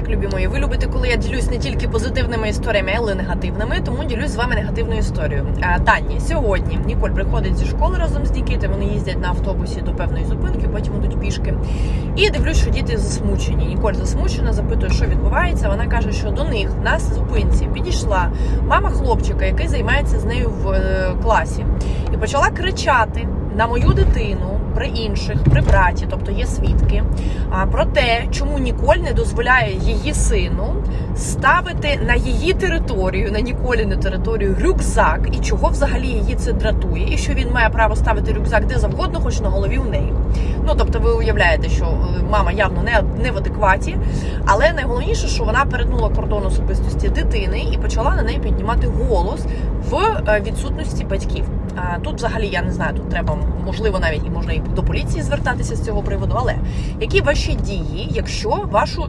Так, любі мої, ви любите, коли я ділюсь не тільки позитивними історіями, але й негативними, тому ділюсь з вами негативною історією. А, Дані, сьогодні Ніколь приходить зі школи разом з Нікітою, вони їздять на автобусі до певної зупинки, потім йдуть пішки. І дивлюсь, що діти засмучені. Ніколь засмучена, запитує, що відбувається. Вона каже, що до них на зупинці підійшла мама хлопчика, який займається з нею в е, класі, і почала кричати на мою дитину. При інших, при браті, тобто є свідки, про те, чому Ніколь не дозволяє її сину ставити на її територію, на Ніколіну територію рюкзак, і чого взагалі її це дратує, і що він має право ставити рюкзак де завгодно, хоч на голові у неї. Ну тобто, ви уявляєте, що е, мама явно не, не в адекваті, але найголовніше, що вона перетнула кордон особистості дитини і почала на неї піднімати голос в е, відсутності батьків. Тут взагалі я не знаю, тут треба можливо навіть і можна і до поліції звертатися з цього приводу. Але які ваші дії, якщо вашу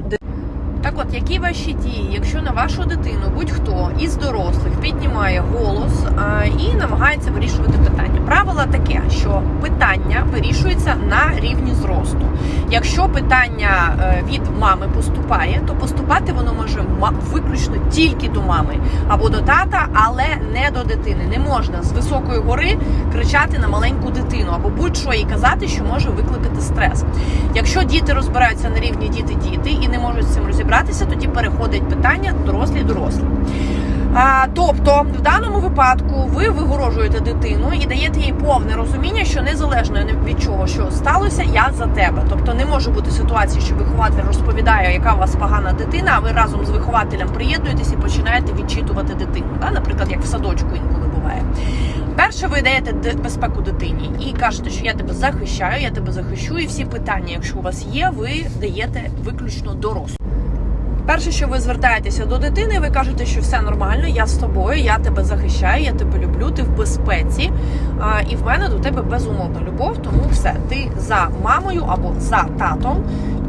так от, які ваші дії, якщо на вашу дитину будь-хто із дорослих піднімає голос а, і намагається вирішувати питання? Правило таке, що питання вирішується на рівні зросту. Якщо питання е, від мами поступає, то поступати воно може виключно тільки до мами або до тата, але не до дитини. Не можна з високої гори кричати на маленьку дитину або будь-що їй казати, що може викликати стрес. Якщо діти розбираються на рівні діти-діти і не можуть з цим розібратися, тоді переходить питання дорослі-дорослі. Тобто, в даному випадку ви вигорожуєте дитину і даєте їй повне розуміння, що незалежно від чого, що сталося, я за тебе. Тобто не може бути ситуації, що вихователь розповідає, яка у вас погана дитина, а ви разом з вихователем приєднуєтесь і починаєте відчитувати дитину. Да? Наприклад, як в садочку інколи буває. Перше, ви даєте безпеку дитині і кажете, що я тебе захищаю, я тебе захищу, і всі питання, якщо у вас є, ви даєте виключно дорослу. Перше, що ви звертаєтеся до дитини, ви кажете, що все нормально, я з тобою, я тебе захищаю, я тебе люблю, ти в безпеці. А, і в мене до тебе безумовна любов, тому все, ти за мамою або за татом.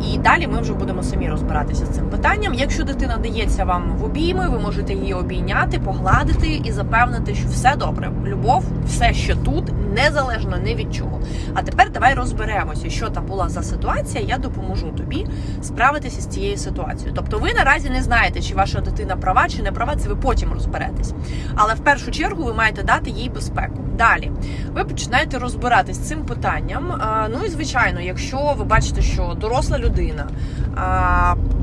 І далі ми вже будемо самі розбиратися з цим питанням. Якщо дитина дається вам в обійми, ви можете її обійняти, погладити і запевнити, що все добре. Любов, все, що тут, незалежно ні від чого. А тепер давай розберемося, що там була за ситуація. Я допоможу тобі справитися з цією ситуацією. Тобто, ви наразі не знаєте, чи ваша дитина права, чи не права. Це ви потім розберетесь. Але в першу чергу ви маєте дати їй безпеку. Далі ви починаєте розбиратись з цим питанням. Ну і звичайно, якщо ви бачите, що доросла людина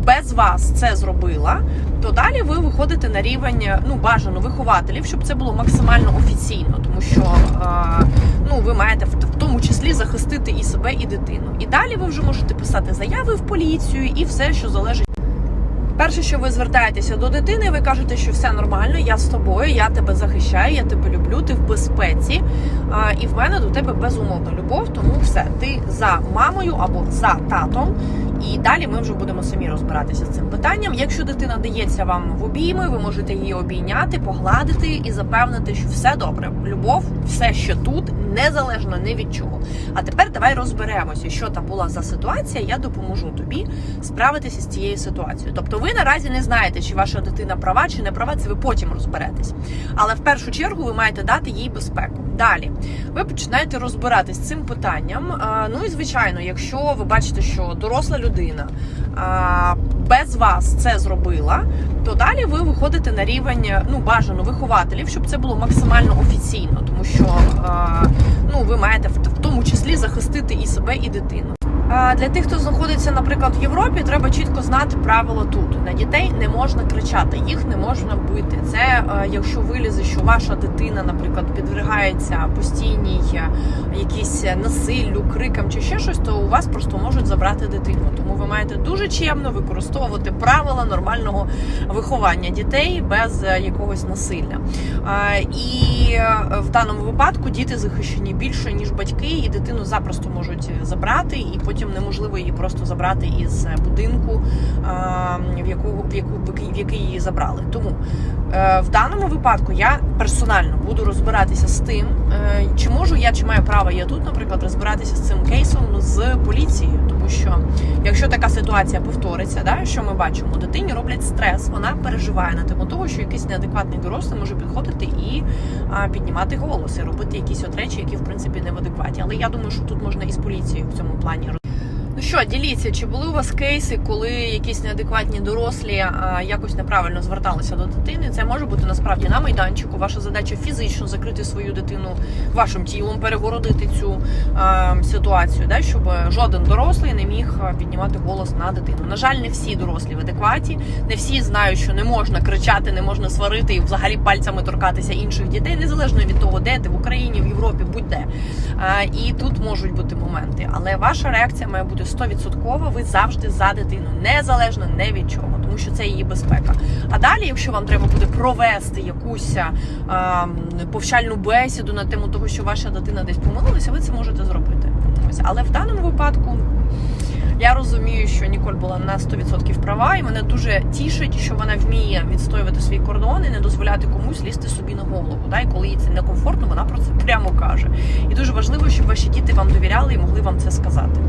без вас це зробила, то далі ви виходите на рівень ну бажано вихователів, щоб це було максимально офіційно, тому що ну ви маєте в тому числі захистити і себе, і дитину. І далі ви вже можете писати заяви в поліцію і все, що залежить. Перше, що ви звертаєтеся до дитини, ви кажете, що все нормально, я з тобою, я тебе захищаю, я тебе люблю, ти в безпеці. А, і в мене до тебе безумовна любов, тому все, ти за мамою або за татом. І далі ми вже будемо самі розбиратися з цим питанням. Якщо дитина дається вам в обійми, ви можете її обійняти, погладити і запевнити, що все добре. Любов, все, що тут, незалежно ні від чого. А тепер давай розберемося, що там була за ситуація. Я допоможу тобі справитися з цією ситуацією. Тобто, ви наразі не знаєте, чи ваша дитина права, чи не права. Це ви потім розберетесь. Але в першу чергу ви маєте дати їй безпеку. Далі ви починаєте розбиратись цим питанням. Ну і звичайно, якщо ви бачите, що доросла людина без вас це зробила, то далі ви виходите на рівень ну бажано вихователів, щоб це було максимально офіційно, тому що ну ви маєте в тому числі захистити і себе, і дитину. Для тих, хто знаходиться, наприклад, в Європі, треба чітко знати правила тут. На дітей не можна кричати, їх не можна бити. Це е, якщо вилізе, що ваша дитина, наприклад, підвергається постійній е, якійсь насиллю, крикам чи ще щось, то у вас просто можуть забрати дитину. Тому ви маєте дуже чемно використовувати правила нормального виховання дітей без е, якогось насилля. І в даному випадку діти захищені більше ніж батьки, і дитину запросто можуть забрати, і потім неможливо її просто забрати із будинку, в яку в яку в який- її забрали. Тому е, в даному випадку я персонально буду розбиратися з тим, е, чи можу я, чи маю право я тут, наприклад, розбиратися з цим кейсом з поліцією, тому що якщо така ситуація повториться, да, що ми бачимо, дитині роблять стрес, вона переживає на тему того, що якийсь неадекватний дорослий може підходити і піднімати голос і робити якісь от речі, які в принципі не в адекваті. Але я думаю, що тут можна і з поліцією в цьому плані Ну що, діліться, чи були у вас кейси, коли якісь неадекватні дорослі якось неправильно зверталися до дитини? Це може бути насправді на майданчику. Ваша задача фізично закрити свою дитину вашим тілом, перегородити цю а, ситуацію, да, щоб жоден дорослий не міг піднімати голос на дитину. На жаль, не всі дорослі в адекваті, не всі знають, що не можна кричати, не можна сварити і взагалі пальцями торкатися інших дітей, незалежно від того, де ти в Україні, в Європі, будь-де. А, І тут можуть бути моменти, але ваша реакція має бути 100%. Ви завжди за дитину, незалежно не від чого, тому що це її безпека. А далі, якщо вам треба буде провести якусь а, повчальну бесіду на тему того, що ваша дитина десь помилилася, ви це можете зробити. Але в даному випадку. Я розумію, що Ніколь була на 100% права, і мене дуже тішить, що вона вміє відстоювати свої кордони, не дозволяти комусь лізти собі на голову. Да? І коли їй це некомфортно, вона про це прямо каже. І дуже важливо, щоб ваші діти вам довіряли і могли вам це сказати.